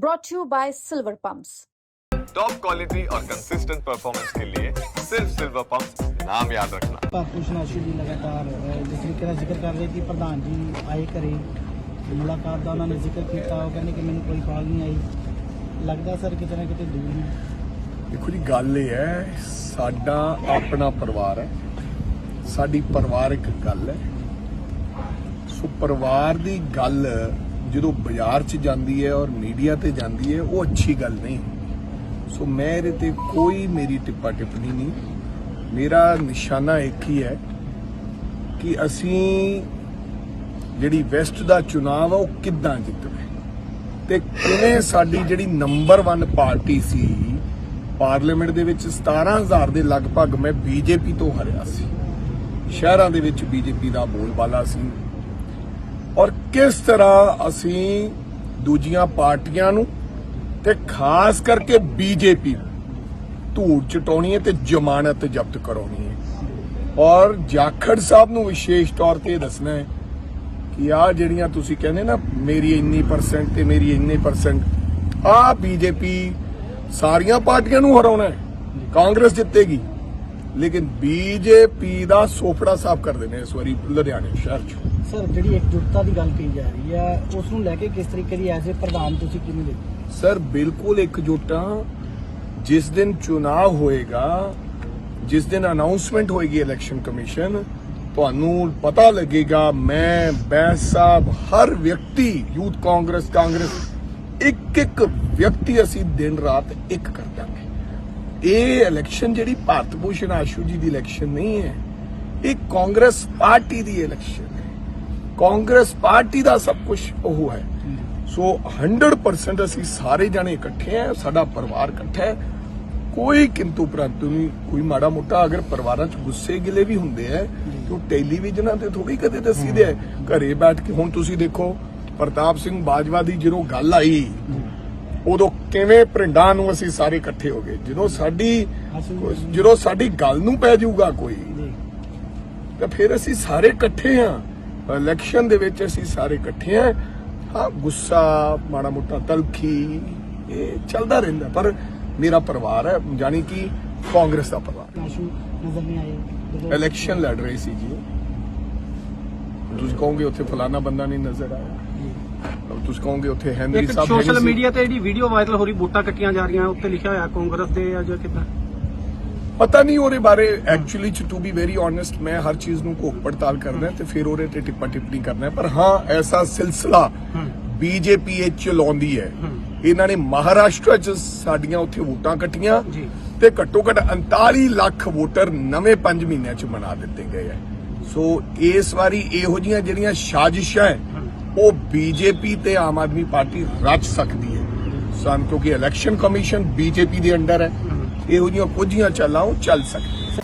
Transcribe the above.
brought to you by Silver Pumps. Top quality और consistent performance के लिए सिर्फ सिल्वर पंप नाम याद रखना ਭਾਰਤੀ ਸ਼ਨਾਸ਼ੀ ਦੀ ਲਗਾਤਾਰ ਅਹ, ਜਿਸ ਤਰੀਕੇ ਨਾਲ ਜ਼ਿਕਰ ਕਰ ਰਹੇ ਕਿ ਪ੍ਰਧਾਨ ਜੀ ਆਏ ਘਰੇ ਮੁਲਾਕਾਤ ਦਾ ਉਹਨਾਂ ਨੇ ਜ਼ਿਕਰ ਕੀਤਾ ਉਹ ਕਹਿੰਦੇ ਕਿ ਮੈਨੂੰ ਕੋਈ ਕਾਲ ਨਹੀਂ ਆਈ ਲੱਗਦਾ ਸਰ ਕਿਤੇ ਨਾ ਕਿਤੇ ਦੂਰ ਨੇ ਦੇਖੋ ਜੀ ਗੱਲ ਇਹ ਹੈ ਸਾਡਾ ਆਪਣਾ ਪਰਿਵਾਰ ਹੈ ਸਾਡੀ ਪਰਿਵਾਰਕ ਗੱਲ ਹੈ ਸੋ ਪਰਿਵਾਰ ਦੀ ਗੱਲ ਜਦੋਂ ਬਾਜ਼ਾਰ 'ਚ ਜਾਂਦੀ ਹੈ ਔਰ ਮੀਡੀਆ ਤੇ ਜਾਂਦੀ ਹੈ, ਉਹ ਅੱਛੀ ਗੱਲ ਨਹੀਂ ਸੋ ਮੈਂ ਇਹਦੇ ਤੇ ਕੋਈ ਮੇਰੀ ਟਿੱਪਾ ਟਿੱਪਣੀ ਨਹੀਂ। ਮੇਰਾ ਨਿਸ਼ਾਨਾ ਇੱਕ ਹੀ ਹੈ ਕਿ ਅਸੀਂ ਜਿਹੜੀ ਵੈਸਟ ਦਾ ਚੁਣਾਵ ਆ, ਉਹ ਕਿੱਦਾਂ ਜਿੱਤਣਾ ਤੇ ਕਿਵੇਂ ਸਾਡੀ ਜਿਹੜੀ ਨੰਬਰ 1 ਪਾਰਟੀ ਸੀ, ਪਾਰਲੀਮੈਂਟ ਦੇ ਵਿੱਚ 17000 ਦੇ ਲਗਭਗ ਮੈਂ ਬੀਜੇਪੀ ਤੋਂ ਹਰਿਆ ਸੀ। ਸ਼ਹਿਰਾਂ ਦੇ ਵਿੱਚ ਬੀਜੇਪੀ ਦਾ ਬੋਲਬਾਲਾ ਸੀ ਔਰ ਕਿਸ ਤਰ੍ਹਾਂ ਅਸੀਂ ਦੂਜੀਆਂ ਪਾਰਟੀਆਂ ਨੂੰ ਤੇ ਖਾਸ ਕਰਕੇ ਬੀਜੇਪੀ ਧੂੜ ਚਟਾਉਣੀ ਹੈ ਤੇ ਜ਼ਮਾਨਤ ਜ਼ਬਤ ਕਰਾਉਣੀ ਹੈ। ਔਰ ਜਾਖੜ ਸਾਹਿਬ ਨੂੰ ਵਿਸ਼ੇਸ਼ ਤੌਰ ਤੇ ਇਹ ਦੱਸਣਾ ਹੈ ਕਿ ਆ ਜਿਹੜੀਆਂ ਤੁਸੀਂ ਕਹਿੰਦੇ ਨਾ, ਮੇਰੀ ਇੰਨੀ ਪਰਸੈਂਟ ਤੇ ਮੇਰੀ ਇੰਨੇ ਪਰਸੈਂਟ ਆ ਬੀਜੇਪੀ ਸਾਰੀਆਂ ਪਾਰਟੀਆਂ ਨੂੰ ਹਰਾਉਣਾ ਹੈ। ਕਾਂਗਰਸ ਜਿੱਤੇਗੀ। ਲੇਕਿਨ ਬੀਜੇਪੀ ਦਾ ਸੋਫੜਾ ਸਾਫ਼ ਕਰ ਦੇਣੇ ਇਸ ਵਾਰੀ ਲੁਧਿਆਣੇ ਸ਼ਹਿਰ 'ਚ। ਸਰ ਜਿਹੜੀ ਇਕਜੁੱਟਤਾ ਦੀ ਗੱਲ ਕਹੀ ਜਾ ਰਹੀ ਹੈ ਉਸ ਨੂੰ ਲੈ ਕੇ ਕਿਸ ਤਰੀਕੇ ਦੀ ਐਜ਼ ਪ੍ਰਧਾਨ ਤੁਸੀਂ ਕਿਵੇਂ ਦੇਖਦੇ? ਸਰ ਬਿਲਕੁਲ ਇਕਜੁੱਟਾਂ ਜਿਸ ਦਿਨ ਚੁਣਾਵ ਹੋਏਗਾ ਜਿਸ ਦਿਨ ਅਨਾਉਂਸਮੈਂਟ ਹੋਏਗੀ ਇਲੈਕਸ਼ਨ ਕਮਿਸ਼ਨ ਤੁਹਾਨੂੰ ਪਤਾ ਲੱਗੇਗਾ ਮੈਂ ਬੈਂਸ ਸਾਹਿਬ ਹਰ ਵਿਅਕਤੀ ਯੂਥ ਕਾਂਗਰਸ ਕਾਂਗਰਸ ਇੱਕ ਇੱਕ ਵਿਅਕਤੀ ਅਸੀਂ ਦਿਨ ਰਾਤ ਇੱਕ ਕਰ ਦਾਂਗੇ। ਇਹ ਇਲੈਕਸ਼ਨ ਜਿਹੜੀ ਭਾਰਤ ਭੂਸ਼ਣ ਆਸ਼ੂ ਜੀ ਦੀ ਇਲੈਕਸ਼ਨ ਨਹੀਂ ਹੈ, ਇਹ ਕਾਂਗਰਸ ਪਾਰਟੀ ਦੀ ਇਲੈਕਸ਼ਨ ਹੈ। ਕਾਂਗਰਸ ਪਾਰਟੀ ਦਾ ਸਭ ਕੁਝ ਉਹ ਹੈ। ਸੋ 100% ਅਸੀਂ ਸਾਰੇ ਜਣੇ ਇਕੱਠੇ ਆ ਸਾਡਾ ਪਰਿਵਾਰ ਇਕੱਠਾ ਹੈ। ਕੋਈ ਕਿੰਤੂ ਪ੍ਰੰਤੂ ਨਹੀਂ, ਕੋਈ ਮਾੜਾ ਮੋਟਾ ਅਗਰ ਪਰਿਵਾਰਾਂ 'ਚ ਗੁੱਸੇ ਗਿਲੇ ਵੀ ਹੁੰਦੇ ਆ, ਤੇ ਉਹ ਟੈਲੀਵਿਜ਼ਨਾਂ ਤੇ ਥੋੜੀ ਕਦੇ ਦੱਸੀਦੇ ਆ, ਘਰੇ ਬੈਠ ਕੇ ਹੁਣ ਤੁਸੀਂ ਦੇਖੋ, ਪ੍ਰਤਾਪ ਸਿੰਘ ਬਾਜਵਾ ਦੀ ਜਦੋਂ ਗੱਲ ਆਈ ਉਦੋਂ ਕਿਵੇਂ ਪਿੰਡਾਂ ਨੂੰ ਅਸੀਂ ਸਾਰੇ ਇਕੱਠੇ ਹੋ ਗਏ? ਜਦੋਂ ਸਾਡੀ ਜਦੋਂ ਸਾਡੀ ਗੱਲ ਨੂੰ ਪੈ ਜਾਊਗਾ ਕੋਈ ਤਾਂ ਫਿਰ ਅਸੀਂ ਸਾਰੇ ਇਕੱਠੇ ਆ ਇਲੈਕਸ਼ਨ ਦੇ ਵਿੱਚ ਅਸੀਂ ਸਾਰੇ ਇਕੱਠੇ ਆ ਹਾਂ ਗੁੱਸਾ ਮਾੜਾ ਮੋਟਾ ਤਲਖੀ ਇਹ ਚੱਲਦਾ ਰਹਿੰਦਾ। ਪਰ ਮੇਰਾ ਪਰਿਵਾਰ ਹੈ ਜਾਨੀ ਕਿ ਕਾਂਗਰਸ ਦਾ ਪਰਿਵਾਰ। ਨਜ਼ਰ ਨਹੀਂ ਆਏ। ਇਲੈਕਸ਼ਨ ਲੜ ਰਹੀ ਸੀ ਜੀ। ਤੁਸੀਂ ਕਹੋਗੇ ਉੱਥੇ ਫਲਾਣਾ ਬੰਦਾ ਨਹੀਂ ਨਜ਼ਰ ਆਇਆ। ਤੁਸੀਂ ਕਹੋਗੇ ਉੱਥੇ ਹੈਨਰੀ ਇੱਕ ਸਾਹਿਬ ਸੋਸ਼ਲ ਹੈਨੀ ਸੀ। ਮੀਡੀਆ ਤੇ ਜਿਹੜੀ ਵੀਡੀਓ ਵਾਇਰਲ ਹੋ ਰਹੀ ਵੋਟਾਂ ਕੱਟੀਆਂ ਜਾ ਰਹੀਆਂ ਉੱਤੇ ਲਿਖਿਆ ਹੋਇਆ ਕਾਂਗਰਸ ਦੇ ਆ ਜਾਂ ਕਿੱਦਾਂ? ਪਤਾ ਨਹੀਂ ਉਹਦੇ ਬਾਰੇ ਐਕਚੁਅਲੀ ਚ ਟੂ ਬੀ ਵੈਰੀ ਓਨੈਸਟ ਮੈਂ ਹਰ ਚੀਜ਼ ਨੂੰ ਘੋਖ ਪੜਤਾਲ ਕਰਨਾ ਹੈ ਤੇ ਫਿਰ ਉਹਦੇ ਤੇ ਟਿੱਪਾ ਟਿੱਪਣੀ ਕਰਨਾ ਹੈ। ਪਰ ਹਾਂ ਐਸਾ ਸਿਲਸਿਲਾ ਬੀਜੇਪੀ ਇਹ ਚਲਾਉਂਦੀ ਹੈ। ਇਹਨਾਂ ਨੇ ਮਹਾਰਾਸ਼ਟਰ ਚ ਸਾਡੀਆਂ ਉੱਥੇ ਵੋਟਾਂ ਕੱਟੀਆਂ ਜੀ। ਤੇ ਘੱਟੋ ਘੱਟ 39 ਲੱਖ ਵੋਟਰ ਨਵੇਂ 5 ਮਹੀਨਿਆਂ ਚ ਬਣਾ ਦਿੱਤੇ ਗਏ ਹੈ। ਸੋ ਇਸ ਵਾਰੀ ਇਹੋ ਜੀਆਂ ਜਿਹੜੀਆਂ ਸਾਜ਼ਿਸ਼ਾਂ ਹੈ। ਉਹ ਬੀਜੇਪੀ ਤੇ ਆਮ ਆਦਮੀ ਪਾਰਟੀ ਰਚ ਸਕਦੀ ਹੈ। ਸਨ ਕਿਉਂਕਿ ਇਲੈਕਸ਼ਨ ਕਮਿਸ਼ਨ ਬੀਜੇਪੀ ਦੇ ਅੰਡਰ ਹੈ। ਇਹੋ ਜਿਹੀਆਂ ਕੁਝੀਆਂ ਚਾਲਾਂ ਉਹ ਚੱਲ ਸਕਦੀਆਂ।